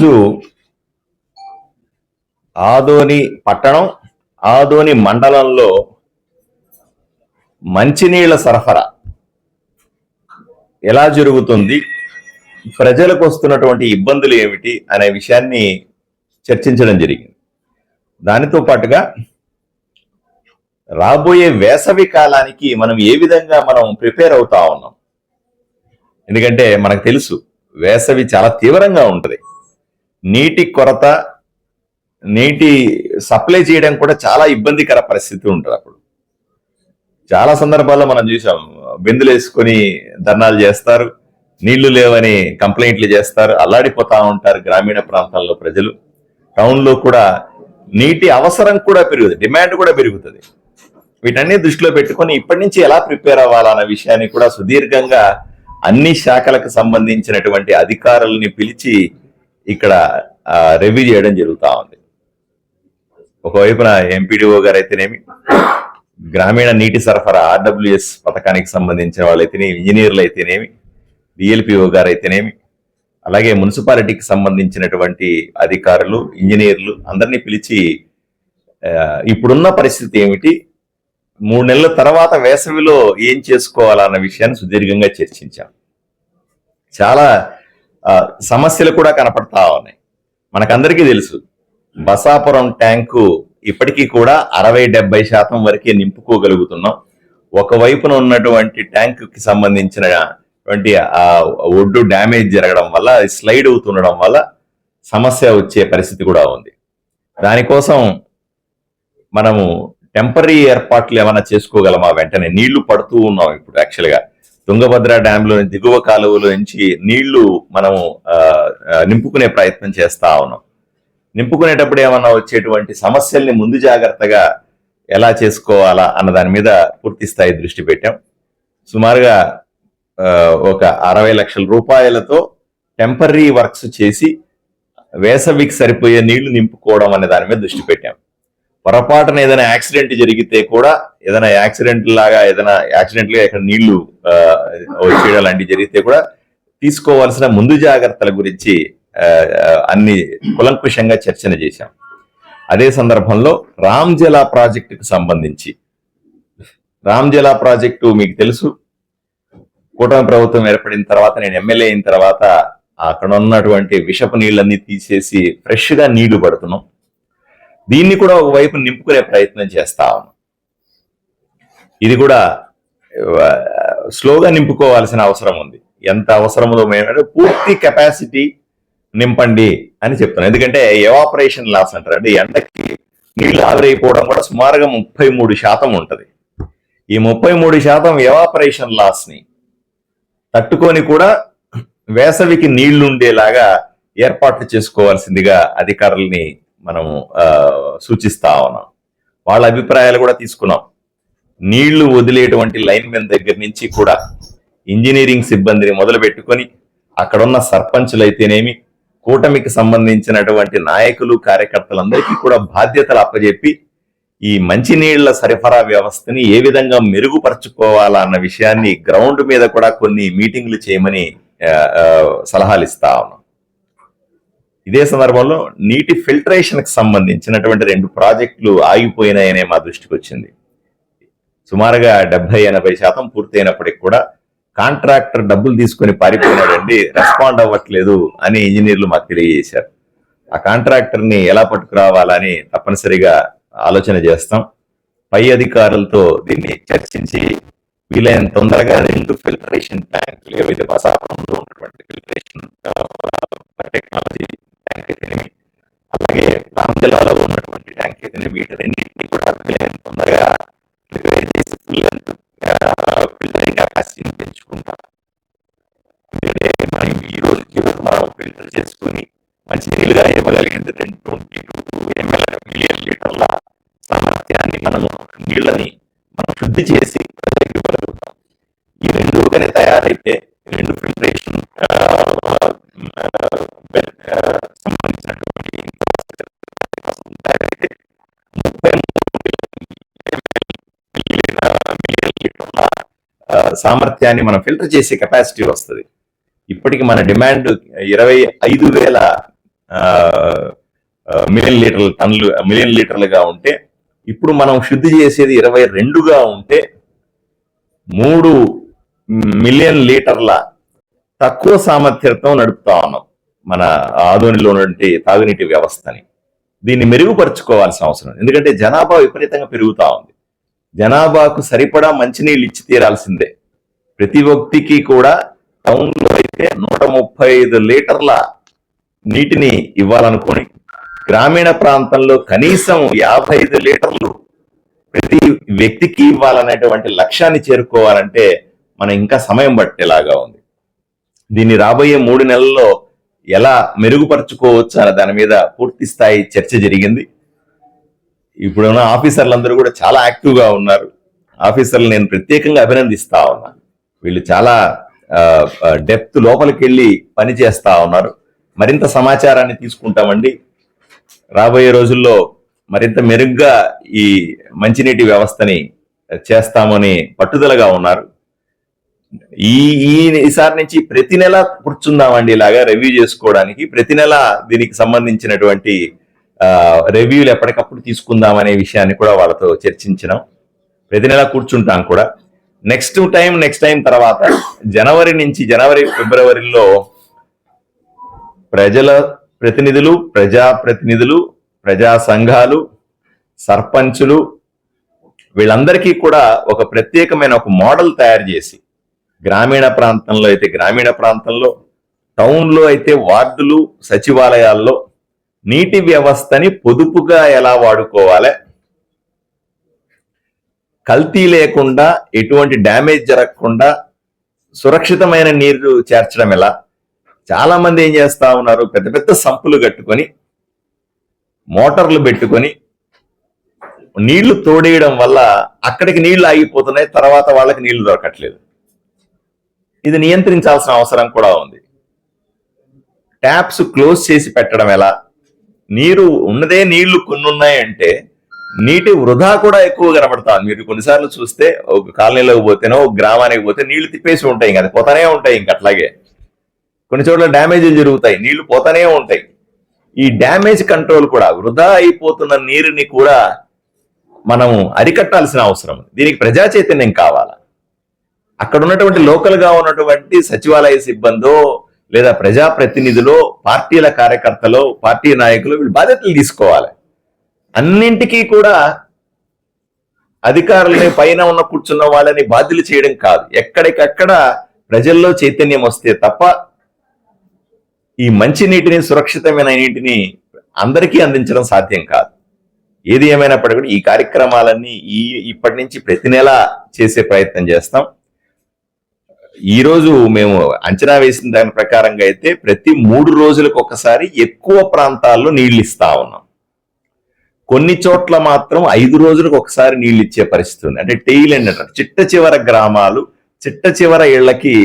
ఈరోజు ఆదోని పట్టణం ఆదోని మండలంలో మంచినీళ్ళ సరఫరా ఎలా జరుగుతుంది ప్రజలకు వస్తున్నటువంటి ఇబ్బందులు ఏమిటి అనే విషయాన్ని చర్చించడం జరిగింది. దానితో పాటుగా రాబోయే వేసవి కాలానికి మనం ఏ విధంగా మనం ప్రిపేర్ అవుతా ఉన్నాం? ఎందుకంటే మనకు తెలుసు వేసవి చాలా తీవ్రంగా ఉంటుంది. నీటి కొరత నీటి సప్లై చేయడం కూడా చాలా ఇబ్బందికర పరిస్థితి ఉంటుంది అప్పుడు. చాలా సందర్భాల్లో మనం చూసాం బిందులు వేసుకొని ధర్నాలు చేస్తారు నీళ్ళు లేవని కంప్లైంట్లు చేస్తారు అల్లాడిపోతా ఉంటారు గ్రామీణ ప్రాంతాల్లో ప్రజలు. టౌన్లో కూడా నీటి అవసరం కూడా పెరుగుతుంది డిమాండ్ కూడా పెరుగుతుంది. వీటన్ని దృష్టిలో పెట్టుకొని ఇప్పటి నుంచి ఎలా ప్రిపేర్ అవ్వాలన్న విషయాన్ని కూడా సుదీర్ఘంగా అన్ని శాఖలకు సంబంధించినటువంటి అధికారులని పిలిచి ఇక్కడ రివ్యూ చేయడం జరుగుతా ఉంది. ఒకవైపున ఎంపీడీఓ గారు అయితేనేమి గ్రామీణ నీటి సరఫరా ఆర్డబ్ల్యూఎస్ పథకానికి సంబంధించిన వాళ్ళైతేనేమి ఇంజనీర్లు అయితేనేమి డిఎల్పిఓ గారు అయితేనేమి అలాగే మున్సిపాలిటీకి సంబంధించినటువంటి అధికారులు ఇంజనీర్లు అందరినీ పిలిచి ఇప్పుడున్న పరిస్థితి ఏమిటి? మూడు నెలల తర్వాత వేసవిలో ఏం చేసుకోవాలన్న విషయాన్ని సుదీర్ఘంగా చర్చించాం. చాలా సమస్యలు కూడా కనపడతా ఉన్నాయి. మనకందరికీ తెలుసు బసాపురం ట్యాంకు ఇప్పటికీ కూడా అరవై డెబ్బై శాతం వరకే నింపుకోగలుగుతున్నాం. ఒకవైపున ఉన్నటువంటి ట్యాంకుకి సంబంధించిన సంబంధించినటువంటి ఆ ఒడ్డు డ్యామేజ్ జరగడం వల్ల అది స్లైడ్ అవుతుండడం వల్ల సమస్య వచ్చే పరిస్థితి కూడా ఉంది. దానికోసం మనము టెంపరీ ఏర్పాట్లు ఏమైనా చేసుకోగలమా వెంటనే? నీళ్ళు పడుతూ ఉన్నాం ఇప్పుడు యాక్చువల్గా తుంగభద్ర డ్యాంలోని దిగువ కాలువలో నుంచి నీళ్ళు మనము నింపుకునే ప్రయత్నం చేస్తా ఉన్నాం. నింపుకునేటప్పుడు ఏమన్నా వచ్చేటువంటి సమస్యల్ని ముందు జాగ్రత్తగా ఎలా చేసుకోవాలా అన్న దాని మీద పూర్తి స్థాయి దృష్టి పెట్టాం. సుమారుగా ఒక అరవై లక్షల రూపాయలతో టెంపరీ వర్క్స్ చేసి వేసవికి సరిపోయే నీళ్ళు నింపుకోవడం అనే దాని మీద దృష్టి పెట్టాం. పొరపాటున ఏదైనా యాక్సిడెంట్ జరిగితే కూడా ఏదైనా యాక్సిడెంట్ లాగా ఏదైనా యాక్సిడెంట్గా ఇక్కడ నీళ్ళు వచ్చేయడం లాంటివి జరిగితే కూడా తీసుకోవాల్సిన ముందు జాగ్రత్తల గురించి అన్ని కులంకుషంగా చర్చన చేశాం. అదే సందర్భంలో రామ్జలా ప్రాజెక్టుకు సంబంధించి రామ్జలా ప్రాజెక్టు మీకు తెలుసు. కూటమి ప్రభుత్వం ఏర్పడిన తర్వాత నేను ఎమ్మెల్యే అయిన తర్వాత అక్కడ ఉన్నటువంటి విషపు నీళ్ళన్నీ తీసేసి ఫ్రెష్గా నీళ్ళు పడుతున్నాం. దీన్ని కూడా ఒకవైపు నింపుకునే ప్రయత్నం చేస్తా ఉన్నాం. ఇది కూడా స్లోగా నింపుకోవాల్సిన అవసరం ఉంది. ఎంత అవసరమో మేము పూర్తి కెపాసిటీ నింపండి అని చెప్తున్నాను ఎందుకంటే ఎవాపరేషన్ లాస్ అంటారు. అంటే ఎండకి నీళ్ళు ఆవిరైపోవడం కూడా సుమారుగా ముప్పై మూడు శాతం ఉంటుంది. ఈ ముప్పై మూడు శాతం ఎవాపరేషన్ లాస్ని తట్టుకొని కూడా వేసవికి నీళ్ళు ఉండేలాగా ఏర్పాట్లు చేసుకోవాల్సిందిగా అధికారుల్ని మనం సూచిస్తా ఉన్నాం. వాళ్ళ అభిప్రాయాలు కూడా తీసుకున్నాం. నీళ్ళు వదిలేటువంటి లైన్ మెన్ దగ్గర నుంచి కూడా ఇంజనీరింగ్ సిబ్బందిని మొదలు పెట్టుకొని అక్కడున్న సర్పంచులు అయితేనేమి కూటమికి సంబంధించినటువంటి నాయకులు కార్యకర్తలందరికీ కూడా బాధ్యతలు అప్పజెప్పి ఈ మంచినీళ్ళ సరఫరా వ్యవస్థని ఏ విధంగా మెరుగుపరచుకోవాలా అన్న విషయాన్ని గ్రౌండ్ మీద కూడా కొన్ని మీటింగ్లు చేయమని సలహాలు ఇస్తా ఉన్నాం. ఇదే సందర్భంలో నీటి ఫిల్టరేషన్కి సంబంధించినటువంటి రెండు ప్రాజెక్టులు ఆగిపోయినాయనే మా దృష్టికి వచ్చింది. సుమారుగా డెబ్బై ఎనభై శాతం పూర్తయినప్పటికి కూడా కాంట్రాక్టర్ డబ్బులు తీసుకొని పారిపోయినాడండి రెస్పాండ్ అవ్వట్లేదు అని ఇంజనీర్లు మాకు తెలియజేశారు. ఆ కాంట్రాక్టర్ని ఎలా పట్టుకురావాలని తప్పనిసరిగా ఆలోచన చేస్తాం. పై అధికారులతో దీన్ని చర్చించి వీలైన తొందరగా రెండు ఫిల్టరేషన్ ట్యాంకులు ఏవైతే బసాపురంలో ఉన్నటువంటి ఫిల్టరేషన్ నీళ్ళని మనం శుద్ధి చేసి ప్రజలకు ఇవ్వగలుగుతాం. ఈ రెండు కానీ తయారైతే రెండు ఫిల్టరేషన్ సంబంధించినటువంటి ముప్పై సామర్థ్యాన్ని మనం ఫిల్టర్ చేసే కెపాసిటీ వస్తుంది. ఇప్పటికి మన డిమాండ్ ఇరవై ఐదు వేల మిలియన్ లీటర్ల టన్లు మిలియన్ లీటర్లుగా ఉంటే ఇప్పుడు మనం శుద్ధి చేసేది ఇరవై రెండుగా ఉంటే మూడు మిలియన్ లీటర్ల తక్కువ సామర్థ్యంతో నడుపుతా ఉన్నాం మన ఆధునిలో ఉన్నటువంటి తాగునీటి వ్యవస్థని. దీన్ని మెరుగుపరుచుకోవాల్సిన అవసరం ఎందుకంటే జనాభా విపరీతంగా పెరుగుతా ఉంది. జనాభాకు సరిపడా మంచినీళ్ళు ఇచ్చి తీరాల్సిందే. ప్రతి వ్యక్తికి కూడా టౌన్లో అయితే నూట ముప్పై ఐదు లీటర్ల నీటిని ఇవ్వాలనుకొని గ్రామీణ ప్రాంతంలో కనీసం యాభై ఐదు లీటర్లు ప్రతి వ్యక్తికి ఇవ్వాలనేటువంటి లక్ష్యాన్ని చేరుకోవాలంటే మనం ఇంకా సమయం పట్టేలాగా ఉంది. దీన్ని రాబోయే మూడు నెలల్లో ఎలా మెరుగుపరుచుకోవచ్చు అనే దాని మీద పూర్తి స్థాయి చర్చ జరిగింది. ఇప్పుడున్న ఆఫీసర్లందరూ కూడా చాలా యాక్టివ్గా ఉన్నారు. ఆఫీసర్లు నేను ప్రత్యేకంగా అభినందిస్తా ఉన్నాను వీళ్ళు చాలా డెప్త్ లోపలికి వెళ్ళి పని చేస్తా ఉన్నారు. మరింత సమాచారాన్ని తీసుకుంటామండి. రాబోయే రోజుల్లో మరింత మెరుగ్గా ఈ మంచినీటి వ్యవస్థని చేస్తామని పట్టుదలగా ఉన్నారు. ఈ ఈసారి నుంచి ప్రతి నెల కూర్చుందామండి ఇలాగా రివ్యూ చేసుకోవడానికి. ప్రతి నెల దీనికి సంబంధించినటువంటి రివ్యూలు ఎప్పటికప్పుడు తీసుకుందాం అనే విషయాన్ని కూడా వాళ్ళతో చర్చించినాం. ప్రతి నెల కూర్చుంటాం కూడా. నెక్స్ట్ టైం నెక్స్ట్ టైం తర్వాత జనవరి నుంచి జనవరి ఫిబ్రవరిలో ప్రజల ప్రతినిధులు ప్రజా ప్రతినిధులు ప్రజా సంఘాలు సర్పంచులు వీళ్ళందరికీ కూడా ఒక ప్రత్యేకమైన ఒక మోడల్ తయారు చేసి గ్రామీణ ప్రాంతంలో అయితే గ్రామీణ ప్రాంతంలో టౌన్లో అయితే వార్డులు సచివాలయాల్లో నీటి వ్యవస్థని పొదుపుగా ఎలా వాడుకోవాలి కల్తీ లేకుండా ఎటువంటి డ్యామేజ్ జరగకుండా సురక్షితమైన నీరు చేర్చడం ఎలా చాలా మంది ఏం చేస్తా ఉన్నారు? పెద్ద పెద్ద సంపులు కట్టుకొని మోటార్లు పెట్టుకొని నీళ్ళు తోడేయడం వల్ల అక్కడికి నీళ్ళు ఆగిపోతున్నాయి తర్వాత వాళ్ళకి నీళ్ళు దొరకట్లేదు. ఇది నియంత్రించాల్సిన అవసరం కూడా ఉంది. ట్యాప్స్ క్లోజ్ చేసి పెట్టడం ఎలా? నీరు ఉన్నదే నీళ్ళు కొన్ని ఉన్నాయంటే నీటి వృధా కూడా ఎక్కువ కనబడతా మీరు కొన్నిసార్లు చూస్తే ఒక కాలనీలోకి పోతేనో ఒక గ్రామానికి పోతే నీళ్ళు తిప్పేసి ఉంటాయి ఇంకా అది పోతానే ఉంటాయి ఇంక అట్లాగే. కొన్ని చోట్ల డ్యామేజ్లు జరుగుతాయి నీళ్ళు పోతానే ఉంటాయి. ఈ డ్యామేజ్ కంట్రోల్ కూడా వృధా అయిపోతున్న నీరుని కూడా మనం అరికట్టాల్సిన అవసరం దీనికి ప్రజా చైతన్యం కావాలా? అక్కడ ఉన్నటువంటి లోకల్గా ఉన్నటువంటి సచివాలయ సిబ్బందో లేదా ప్రజాప్రతినిధులు పార్టీల కార్యకర్తలు పార్టీ నాయకులు వీళ్ళు బాధ్యతలు తీసుకోవాలి. అన్నింటికీ కూడా అధికారులని పైన ఉన్న కూర్చున్న వాళ్ళని బాధ్యులు చేయడం కాదు. ఎక్కడికక్కడ ప్రజల్లో చైతన్యం వస్తే తప్ప ఈ మంచి నీటిని సురక్షితమైన నీటిని అందరికీ అందించడం సాధ్యం కాదు. ఏది ఏమైనప్పటికీ కూడా ఈ కార్యక్రమాలన్నీ ఈ ఇప్పటి నుంచి ప్రతి నెల చేసే ప్రయత్నం చేస్తాం. ఈ రోజు మేము అంచనా వేసిన దాని ప్రకారంగా అయితే ప్రతి మూడు రోజులకు ఒకసారి ఎక్కువ ప్రాంతాల్లో నీళ్ళు ఇస్తా ఉన్నాం. కొన్ని చోట్ల మాత్రం ఐదు రోజులకు ఒకసారి నీళ్ళు ఇచ్చే పరిస్థితి ఉంది. అంటే టెయిల్ అండ్ అంటారు చిట్ట చివర గ్రామాలు చిట్ట చివర ఇళ్ళకి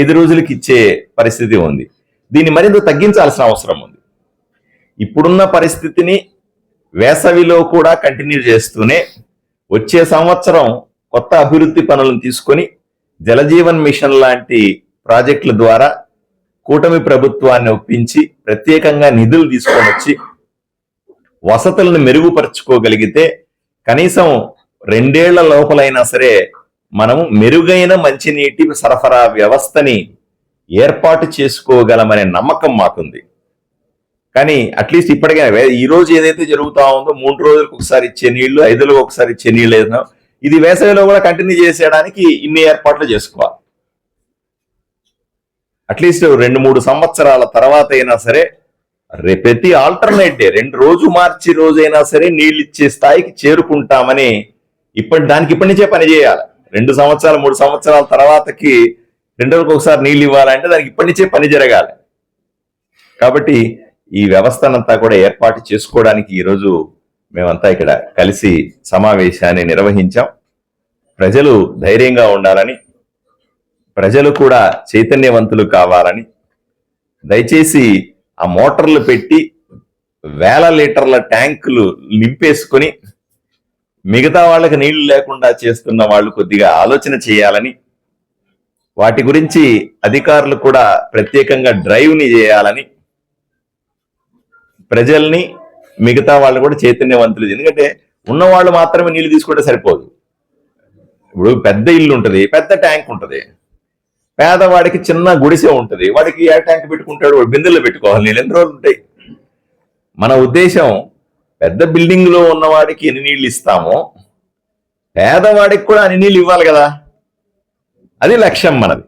ఐదు రోజులకి ఇచ్చే పరిస్థితి ఉంది. దీన్ని మరింత తగ్గించాల్సిన అవసరం ఉంది. ఇప్పుడున్న పరిస్థితిని వేసవిలో కూడా కంటిన్యూ చేస్తూనే వచ్చే సంవత్సరం కొత్త అభివృద్ధి పనులను తీసుకొని జలజీవన్ మిషన్ లాంటి ప్రాజెక్టుల ద్వారా కూటమి ప్రభుత్వాన్ని ఒప్పించి ప్రత్యేకంగా నిధులు తీసుకొని వచ్చి వసతులను మెరుగుపరుచుకోగలిగితే కనీసం రెండేళ్ళ లోపలైనా సరే మనము మెరుగైన మంచినీటి సరఫరా వ్యవస్థని ఏర్పాటు చేసుకోగలమనే నమ్మకం మాకుంది. కానీ అట్లీస్ట్ ఇప్పటికైనా ఈ రోజు ఏదైతే జరుగుతా ఉందో మూడు రోజులకు ఒకసారి ఇచ్చే నీళ్ళు ఐదు రోజులకు ఒకసారి ఇచ్చే నీళ్ళు ఏదో ఇది వేసవిలో కూడా కంటిన్యూ చేసేయడానికి ఇన్ని ఏర్పాట్లు చేసుకోవాలి. అట్లీస్ట్ రెండు మూడు సంవత్సరాల తర్వాత అయినా సరే ప్రతి ఆల్టర్నేట్ డే రెండు రోజు మార్చి రోజైనా సరే నీళ్ళు ఇచ్చే స్థాయికి చేరుకుంటామని ఇప్పటి దానికి ఇప్పటి నుంచే పని చేయాలి. రెండు సంవత్సరాలు మూడు సంవత్సరాల తర్వాతకి రెండు రోజులకు ఒకసారి నీళ్ళు ఇవ్వాలంటే దానికి ఇప్పటి నుంచే పని జరగాలి. కాబట్టి ఈ వ్యవస్థనంతా కూడా ఏర్పాటు చేసుకోవడానికి ఈరోజు మేమంతా ఇక్కడ కలిసి సమావేశాన్ని నిర్వహించాం. ప్రజలు ధైర్యంగా ఉండాలని ప్రజలు కూడా చైతన్యవంతులు కావాలని దయచేసి ఆ మోటార్లు పెట్టి వేల లీటర్ల ట్యాంకులు నింపేసుకొని మిగతా వాళ్ళకి నీళ్ళు లేకుండా చేస్తున్న వాళ్ళు కొద్దిగా ఆలోచన చేయాలని వాటి గురించి అధికారులు కూడా ప్రత్యేకంగా డ్రైవ్ని చేయాలని ప్రజల్ని మిగతా వాళ్ళు కూడా చైతన్యవంతులు. ఎందుకంటే ఉన్నవాళ్ళు మాత్రమే నీళ్ళు తీసుకుంటే సరిపోదు. ఇప్పుడు పెద్ద ఇల్లు ఉంటుంది పెద్ద ట్యాంక్ ఉంటుంది. పేదవాడికి చిన్న గుడిసె ఉంటుంది. వాడికి ఏ ట్యాంక్ పెట్టుకుంటాడు? వాడు బిందెల్లో పెట్టుకోవాలి. నీళ్ళు ఎన్ని రోజులు ఉంటాయి? మన ఉద్దేశం పెద్ద బిల్డింగ్లో ఉన్నవాడికి ఎన్ని నీళ్ళు ఇస్తామో పేదవాడికి కూడా అన్ని నీళ్ళు ఇవ్వాలి కదా. అది లక్ష్యం మనది.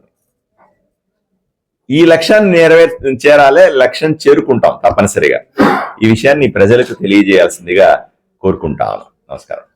ఈ లక్ష్యాన్ని నెరవేర్ చేరాలే లక్ష్యం చేరుకుంటాం తప్పనిసరిగా. ఈ విషయాన్ని ప్రజలకు తెలియజేయాల్సిందిగా కోరుకుంటాను. నమస్కారం.